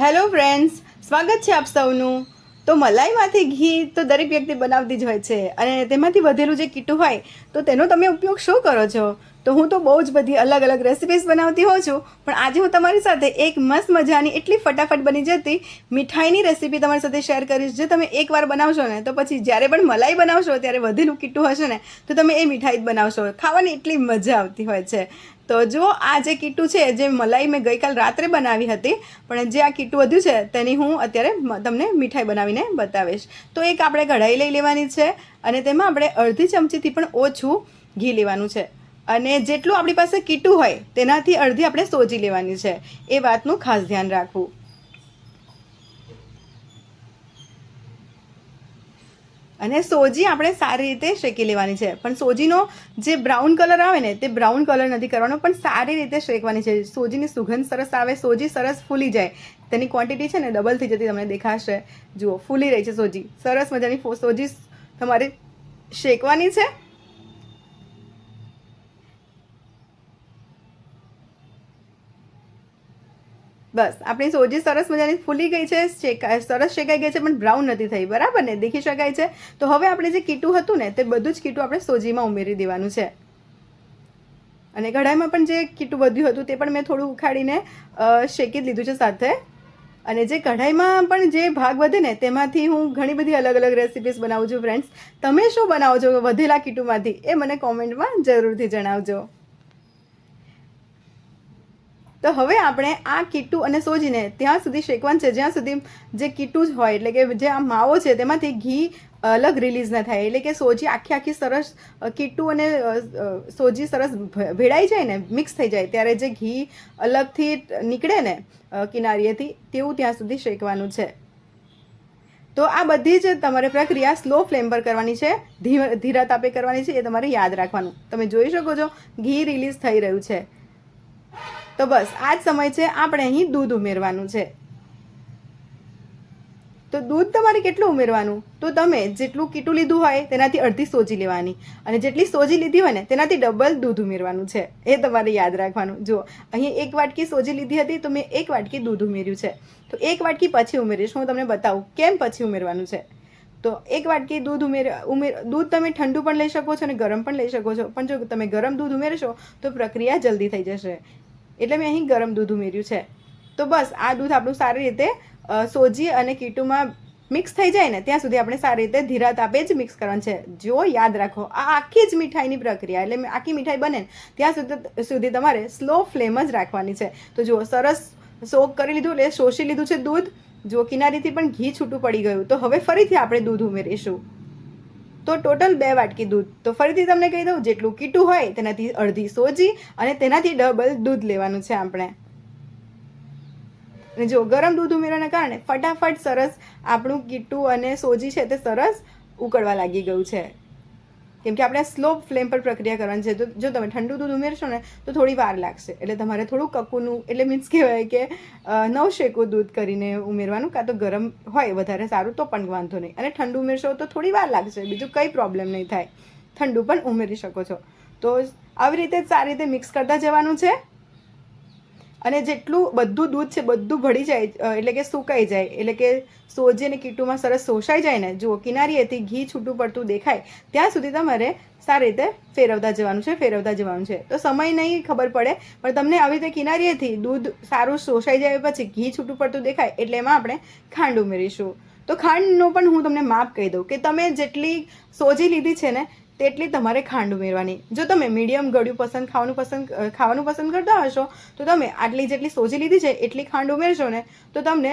Hello friends, સ્વાગત છે આપ સૌનું. તો મલાઈમાંથી ઘી તો દરેક વ્યક્તિ બનાવતી જ હોય છે અને તેમાંથી વધેલું જે કીટું હોય, તો તેનો તમે ઉપયોગ શું કરો છો? તો હું તો બહુ જ બધી અલગ અલગ રેસિપીઝ બનાવતી હોઉં છું, પણ આજે હું તમારી સાથે એક મસ્ત મજાની એટલી ફટાફટ બની જતી મીઠાઈની રેસીપી તમારી સાથે શેર કરીશ. જે તમે એકવાર બનાવશો ને, તો પછી જ્યારે પણ મલાઈ બનાવશો, ત્યારે વધેલું કીટું હશે ને, તો તમે એ મીઠાઈ જ બનાવશો. ખાવાની એટલી મજા આવતી હોય છે. તો જો આ જે કીટું છે, જે મલાઈ મેં ગઈકાલ રાત્રે બનાવી હતી, પણ જે આ કીટું વધ્યું છે, તેની હું અત્યારે તમને મીઠાઈ બનાવીને બતાવીશ. તો એક આપણે કઢાઈ લઈ લેવાની છે, અને તેમાં આપણે અડધી ચમચીથી પણ ઓછું ઘી લેવાનું છે. અને જેટલું આપણી પાસે કીટું હોય, તેનાથી અડધી આપણે સોજી લેવાની છે. એ વાતનું ખાસ ધ્યાન રાખવું. અને સોજી આપણે સારી રીતે શેકી લેવાની છે. પણ સોજીનો જે બ્રાઉન કલર આવે ને, તે બ્રાઉન કલર નથી કરવાનો, પણ સારી રીતે શેકવાની છે. સોજીની સુગંધ સરસ આવે, સોજી સરસ ફૂલી જાય. તેની ક્વોન્ટિટી છે ને ડબલ થઈ જતી તમને દેખાશે. જુઓ, ફૂલી રહી છે સોજી. સરસ મજાની સોજી તમારે શેકવાની છે. બસ, આપણી સોજી સરસ મજાની ફૂલી ગઈ છે સરસ શેકાઈ ગઈ છે, પણ બ્રાઉન નથી થઈ, બરાબર ને? દેખી શકાય છે? તો હવે આપણે જે કીટું હતું ને, તે બધું જ કીટું આપણે સોજીમાં ઉમેરી દેવાનું છે. અને કઢાઈમાં પણ જે કીટું વધ્યું હતું, તે પણ મેં થોડું ઉખાડીને શેકી લીધું છે સાથે. અને જે કઢાઈમાં પણ જે ભાગ વધે ને, તેમાંથી હું ઘણી બધી અલગ અલગ રેસિપીસ બનાવું છું ફ્રેન્ડ્સ તમે શું બનાવો છો વધેલા કીટુમાંથી? એ મને કોમેન્ટમાં જરૂરથી જણાવજો. તો હવે આપણે આ કીટું અને સોજીને ત્યાં સુધી શેકવાનું છે. જ્યાં સુધી જે કીટું જ હોય, એટલે કે જે આ માવો છે, તેમાંથી ઘી અલગ રિલીઝ ન થાય. એટલે કે સોજી આખી આખી સરસ કીટું અને સોજી સરસ ભેળાઈ જાય ને મિક્સ થઈ જાય, ત્યારે જે ઘી અલગથી નીકળે ને કિનારીએથી, તેવું ત્યાં સુધી શેકવાનું છે. તો આ બધી જ તમારે પ્રક્રિયા સ્લો ફ્લેમ પર કરવાની છે. ધીરા તાપે કરવાની છે, એ તમારે યાદ રાખવાનું. તમે જોઈ શકો છો, ઘી રિલીઝ થઈ રહ્યું છે. તો બસ, આ જ સમય છે, આપણે અહીં દૂધ ઉમેરવાનું છે. તો દૂધ તમારે કેટલું ઉમેરવાનું? તો તમે જેટલું કીટું લીધું હોય, તેનાથી અડધી સોજી લેવાની. અને જેટલી સોજી લીધી હોય ને, તેનાથી ડબલ દૂધ ઉમેરવાનું છે. એ તમારે યાદ રાખવાનું. જુઓ, અહીં એક વાટકી સોજી લીધી હતી, તો મેં એક વાટકી દૂધ ઉમેર્યું છે. તો એક વાટકી પછી ઉમેરીશ. હું તમને બતાવું, કેમ પછી ઉમેરવાનું છે? તો એક વાટકી દૂધ ઉમેર ઉમેર, દૂધ તમે ઠંડુ પણ લઈ શકો છો અને ગરમ પણ લઈ શકો છો. પણ જો તમે ગરમ દૂધ ઉમેરશો, તો પ્રક્રિયા જલ્દી થઈ જશે. એટલે મેં અહીં ગરમ દૂધ ઉમેર્યું છે. તો બસ, આ દૂધ આપણું સારી રીતે સોજી અને કીટુમાં મિક્સ થઈ જાય ને, ત્યાં સુધી આપણે સારી રીતે ધીરા તાપે જ મિક્સ કરવાનું છે. જો યાદ રાખો, આ આખી જ મીઠાઈની પ્રક્રિયા, એટલે આખી મીઠાઈ બને ત્યાં સુધી સુધી તમારે સ્લો ફ્લેમ જ રાખવાની છે. તો જુઓ, સરસ સોક કરી લીધું, એટલે શોષી લીધું છે દૂધ. જો કિનારીથી પણ ઘી છૂટું પડી ગયું. તો હવે ફરીથી આપણે દૂધ ઉમેરીશું. તો ટોટલ બે વાટકી દૂધ. તો ફરીથી તમને કહી દઉં, જેટલું કીટું હોય તેનાથી અડધી સોજી અને તેનાથી ડબલ દૂધ લેવાનું છે આપણે. અને જો ગરમ દૂધ ઉમેરવાના કારણે ફટાફટ સરસ આપણું કીટું અને સોજી છે તે સરસ ઉકળવા લાગી ગયું છે. કેમ કે આપણે સ્લો ફ્લેમ પર પ્રક્રિયા કરવાની છે. તો જો તમે ઠંડુ દૂધ ઉમેરશો ને, તો થોડી વાર લાગશે. એટલે તમારે થોડું કકુનું, એટલે મીન્સ કહેવાય કે નવ શેકું દૂધ કરીને ઉમેરવાનું કાં તો ગરમ હોય, વધારે સારું, તો પણ વાંધો નહીં. અને ઠંડુ ઉમેરશો તો થોડી વાર લાગશે. બીજું કંઈ પ્રોબ્લેમ નહીં થાય. ઠંડુ પણ ઉમેરી શકો છો. તો આવી રીતે સારી રીતે મિક્સ કરતા જવાનું છે. અને જેટલું બધું દૂધ છે, બધું ભળી જાય એટલે કે સુકાઈ જાય, એટલે કે સોજી અને કીટુમાં સરસ શોષાઈ જાય ને, જુઓ, કિનારીએથી ઘી છૂટું પડતું દેખાય, ત્યાં સુધી તમારે સારી રીતે ફેરવતા જવાનું છે, ફેરવતા જવાનું છે. તો સમય નહીં ખબર પડે, પણ તમને આવી રીતે કિનારીએથી દૂધ સારું શોષાઈ જાય પછી ઘી છૂટું પડતું દેખાય, એટલે એમાં આપણે ખાંડ ઉમેરીશું. તો ખાંડનું પણ હું તમને માપ કહી દઉં કે તમે જેટલી સોજી લીધી છે ને તેટલી તમારે ખાંડ ઉમેરવાની. જો તમે મીડિયમ ગળ્યું પસંદ ખાવાનું પસંદ ખાવાનું પસંદ કરતા હશો, તો તમે આટલી જેટલી સોજી લીધી છે, એટલી ખાંડ ઉમેરશો ને, તો તમને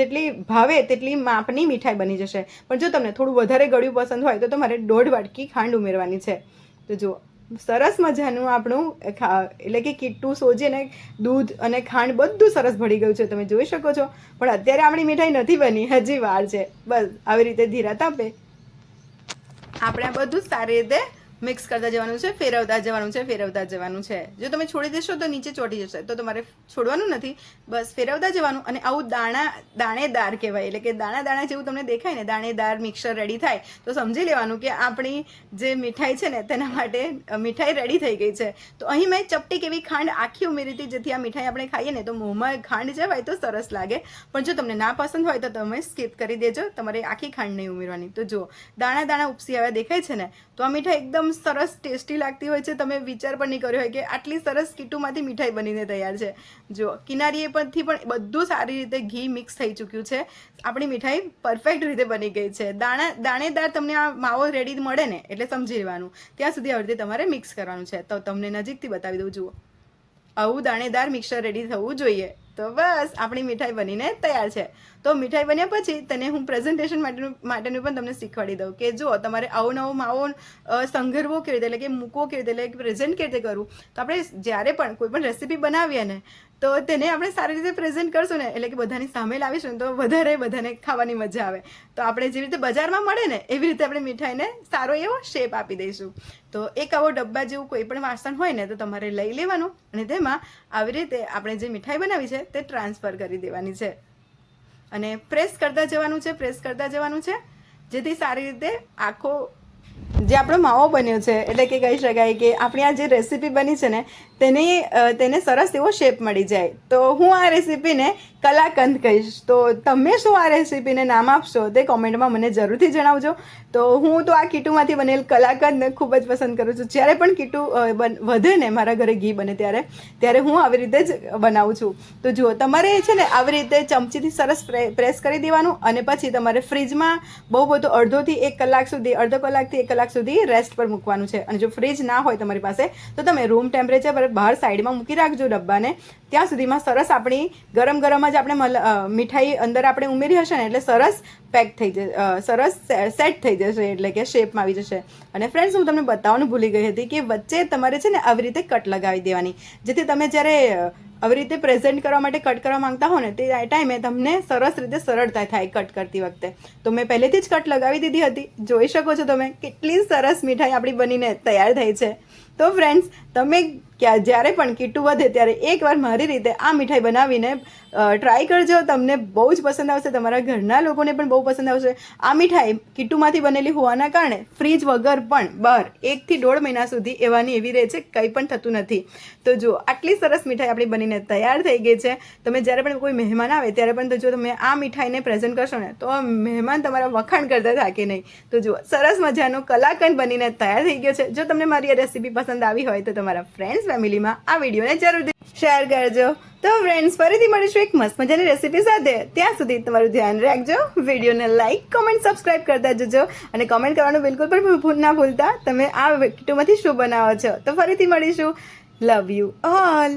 જેટલી ભાવે તેટલી માપની મીઠાઈ બની જશે. પણ જો તમને થોડું વધારે ગળ્યું પસંદ હોય, તો તમારે દોઢ વાટકી ખાંડ ઉમેરવાની છે. તો જુઓ, સરસ મજાનું આપણું એટલે કે કીટું, સોજી અને દૂધ અને ખાંડ બધું સરસ ભળી ગયું છે, તમે જોઈ શકો છો. પણ અત્યારે આપણી મીઠાઈ નથી બની, હજી વાર છે. બસ, આવી રીતે ધીરા તાપે આપણે બધું સારી રીતે મિક્સ કરતા જવાનું છે, ફેરવતા જવાનું છે, ફેરવતા જવાનું છે. જો તમે છોડી દેશો તો નીચે ચોટી જશે. તો તમારે છોડવાનું નથી. બસ ફેરવતા જવાનું અને આવું દાણા, દાણેદાર કહેવાય. એટલે કે દાણા દાણા જેવું તમને દેખાય ને, દાણેદાર મિક્સર રેડી થાય, તો સમજી લેવાનું કે આપણી જે મીઠાઈ છે ને, તેના માટે મીઠાઈ રેડી થઈ ગઈ છે. તો અહીં મેં ચપટી કેવી ખાંડ આખી ઉમેરી હતી, જેથી આ મીઠાઈ આપણે ખાઈએ ને, તો મોંમાં ખાંડ જવાય તો સરસ લાગે. પણ જો તમને ના પસંદ હોય તો તમે સ્કીપ કરી દેજો. તમારે આખી ખાંડ નહીં ઉમેરવાની. તો જુઓ, દાણા દાણા ઉપસી આવ્યા દેખાય છે ને, તો આ મીઠાઈ એકદમ સરસ ટેસ્ટી લાગતી હોય છે. તમે વિચાર પણ નહીં કર્યો હોય કે આટલી સરસ કીટુમાંથી મીઠાઈ બનીને તૈયાર છે. જો, કિનારીએ પરથી પણ બધું સારી રીતે ઘી મિક્સ થઈ ચૂક્યું છે. આપણી મીઠાઈ પરફેક્ટ રીતે બની ગઈ છે. દાણા, દાણેદાર તમને આ માવો રેડી મળે ને, એટલે સમજી લેવાનું. ત્યાં સુધી આવી રીતે તમારે મિક્સ કરવાનું છે. તો તમને નજીકથી બતાવી દઉં, જુઓ. આવું દાણેદાર મિક્સર રેડી થવું જોઈએ. તો બસ, આપણી મીઠાઈ બનીને તૈયાર છે. તો મીઠાઈ બન્યા પછી તેને હું પ્રેઝન્ટેશન માટેનું માટેનું પણ તમને શીખવાડી દઉં કે જો તમારે આવો નવો માવો સંઘરવો કેવી રીતે, એટલે કે મૂકવો કેવી રીતે, એટલે પ્રેઝન્ટ કેવી રીતે કરવું તો આપણે જ્યારે પણ કોઈ પણ રેસીપી બનાવીએ ને તો તેને આપણે સારી રીતે પ્રેઝન્ટ કરશું ને, એટલે કે બધાની સામે લાવીશું તો વધારે બધાને ખાવાની મજા આવે. તો આપણે જેવી રીતે બજારમાં મળે ને, એવી રીતે આપણે મીઠાઈને સારો એવો શેપ આપી દઈશું. તો એક આવો ડબ્બા જેવું કોઈ પણ વાસણ હોય ને, તો તમારે લઈ લેવાનું અને તેમાં આવી રીતે આપણે જે મીઠાઈ બનાવી છે, તે ટ્રાન્સફર કરી દેવાની છે. અને પ્રેસ કરતા જવાનું છે પ્રેસ કરતા જવાનું છે, જેથી સારી રીતે આખો જે આપણો માવો બન્યો છે, એટલે કે કહી શકાય કે આપણી આ જે રેસીપી બની છે ને તેની તેને સરસ એવો શેપ મળી જાય. તો હું આ રેસીપીને કલાકંદ કહીશ. તો તમે શું આ રેસીપીને નામ આપશો તે કોમેન્ટમાં મને જરૂરથી જણાવજો. તો હું તો આ કીટુમાંથી બનેલ કલાકંદને ખૂબ જ પસંદ કરું છું. જ્યારે પણ કીટુ વધે ને મારા ઘરે ઘી બને ત્યારે ત્યારે હું આવી રીતે જ બનાવું છું. તો જુઓ, તમારે છે ને આવી રીતે ચમચીથી સરસ પ્રે- પ્રેસ કરી દેવાનું અને પછી તમારે ફ્રીજમાં બહુ બધું અડધોથી એક કલાક સુધી, અડધો કલાકથી એક કલાક સુધી રેસ્ટ પર મૂકવાનું છે. અને જો ફ્રીજ ના હોય તમારી પાસે, તો તમે રૂમ ટેમ્પરેચર પર બહાર સાઈડમાં મૂકી રાખજો ડબ્બાને. ત્યાં સુધીમાં સરસ આપણી ગરમ ગરમ જ આપણે મલ- મીઠાઈ અંદર આપણે ઉમેરી હશે ને એટલે સરસ પેક થઈ જશે સરસ સેટ થઈ જશે એટલે કે શેપમાં આવી જશે. અને ફ્રેન્ડ્સ હું તમને બતાવવાનું ભૂલી ગઈ હતી કે વચ્ચે તમારે છે ને આવી રીતે કટ લગાવી દેવાની. જેથી તમે જ્યારે આવી રીતે પ્રેઝન્ટ કરવા માટે કટ કરવા માંગતા હો ને, તે ટાઈમે તમને સરસ રીતે સરળતા થાય કટ કરતી વખતે. તો મેં પહેલેથી જ કટ લગાવી દીધી હતી. જોઈ શકો છો તમે, કેટલી સરસ મીઠાઈ આપણી બનીને તૈયાર થઈ છે. તો ફ્રેન્ડ્સ તમે ક્યાં જ્યારે પણ કીટું વધે ત્યારે એકવાર મારી રીતે આ મીઠાઈ બનાવીને ટ્રાય કરજો. તમને બહુ જ પસંદ આવશે. તમારા ઘરના લોકોને પણ બહુ પસંદ આવશે. આ મીઠાઈ કીટુમાંથી બનેલી હોવાના કારણે ફ્રીજ વગર પણ બહાર એકથી દોઢ મહિના સુધી એવાની એવી રહે છે, કંઈ પણ થતું નથી. તો જો આટલી સરસ મીઠાઈ આપણી બનીને તૈયાર થઈ ગઈ છે. તમે જ્યારે પણ કોઈ મહેમાન આવે, ત્યારે પણ જો તમે આ મીઠાઈને પ્રેઝન્ટ કરશો ને, તો મહેમાન તમારા વખાણ કરતા થાકે નહીં? તો જુઓ, સરસ મજાનો કલાકંદ બનીને તૈયાર થઈ ગયો છે. જો તમને મારી આ રેસીપી પસંદ આવી હોય તો તમારા ફ્રેન્ડ્સ ફેમિલીમાં આ વિડીયોને જરૂર શેર કરજો. તો ફ્રેન્ડ્સ ફરીથી મળીશું એક મસ્ત મજાની રેસીપી સાથે. ત્યાં સુધી તમારું ધ્યાન રાખજો. વિડીયોને લાઇક કોમેન્ટ સબસ્ક્રાઇબ કરતા જજો. અને કોમેન્ટ કરવાનું બિલકુલ પણ ભૂલ ના ભૂલતા. તમે આ વિકટોમાંથી શું બનાવો છો? તો ફરીથી મળીશું. Love you all